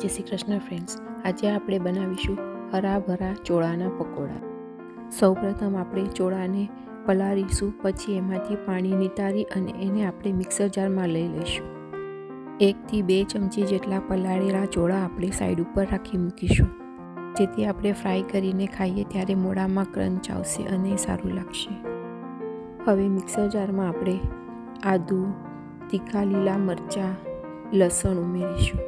જય શ્રી કૃષ્ણ ફ્રેન્ડ્સ આજે આપણે બનાવીશું હરાભરા ચોળાના પકોડા. સૌપ્રથમ આપણે ચોળાને પલાળીશું, પછી એમાંથી પાણી નિતારી અને એને આપણે મિક્સર જારમાં લઈ લઈશું. એકથી બે ચમચી જેટલા પલાળેલા ચોળા આપણે સાઈડ ઉપર રાખી મૂકીશું. જેથી આપણે ફ્રાય કરીને ખાઈએ ત્યારે મોડામાં ક્રંચ આવશે અને સારું લાગશે. હવે મિક્સર જારમાં આપણે આદું, તીખા લીલા મરચાં, લસણ ઉમેરીશું.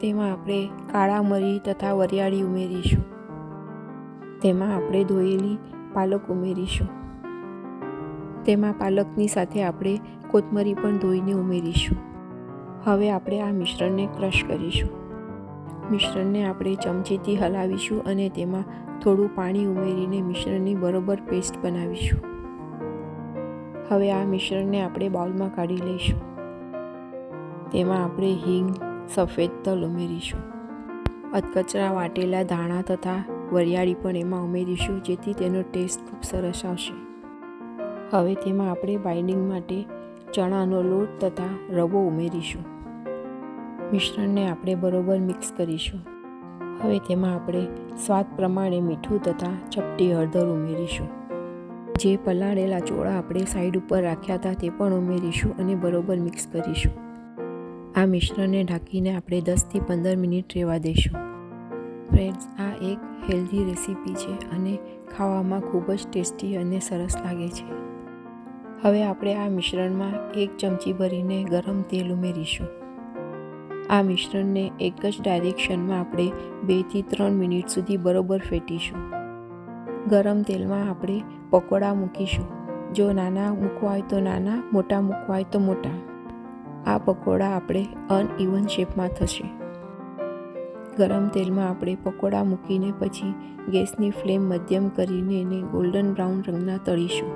તેમાં આપણે કાળા મરી તથા વરિયાળી ઉમેરીશું. તેમાં આપણે ધોયેલી પાલક ઉમેરીશું. તેમાં પાલકની સાથે આપણે કોથમરી પણ ધોઈને ઉમેરીશું. હવે આપણે આ મિશ્રણને ક્રશ કરીશું. મિશ્રણને આપણે ચમચીથી હલાવીશું અને તેમાં થોડું પાણી ઉમેરીને મિશ્રણની બરોબર પેસ્ટ બનાવીશું. હવે આ મિશ્રણને આપણે બાઉલમાં કાઢી લઈશું. તેમાં આપણે હિંગ સફેદ તલ ઉમેરીશું. અધકચરા વાટેલા ધાણા તથા વરિયાળી પણ એમાં ઉમેરીશું, જેથી તેનો ટેસ્ટ ખૂબ સરસ આવશે. હવે તેમાં આપણે બાઇન્ડિંગ માટે ચણાનો લોટ તથા રવો ઉમેરીશું. મિશ્રણને આપણે બરોબર મિક્સ કરીશું. હવે તેમાં આપણે સ્વાદ પ્રમાણે મીઠું તથા ચપટી હળદર ઉમેરીશું. જે પલાળેલા ચોળા આપણે સાઈડ ઉપર રાખ્યા હતા તે પણ ઉમેરીશું અને બરોબર મિક્સ કરીશું. આ મિશ્રણને ઢાંકીને આપણે દસથી પંદર મિનિટ રહેવા દઈશું. ફ્રેન્ડ્સ, આ એક હેલ્ધી રેસીપી છે અને ખાવામાં ખૂબ જ ટેસ્ટી અને સરસ લાગે છે. હવે આપણે આ મિશ્રણમાં એક ચમચી ભરીને ગરમ તેલ ઉમેરીશું. આ મિશ્રણને એક જ ડાયરેક્શનમાં આપણે બેથી ત્રણ મિનિટ સુધી બરોબર ફેટીશું. ગરમ તેલમાં આપણે પકોડા મૂકીશું. જો નાના મૂકવા હોય તો નાના, મોટા મૂકવા હોય તો મોટા. આ પકોડા આપણે અનઇવન શેપમાં થશે. ગરમ તેલમાં આપણે પકોડા મૂકીને પછી ગેસની ફ્લેમ મધ્યમ કરીને એને ગોલ્ડન બ્રાઉન રંગના તળીશું.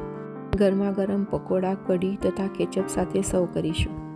ગરમા ગરમ પકોડા કઢી તથા કેચઅપ સાથે સર્વ કરીશું.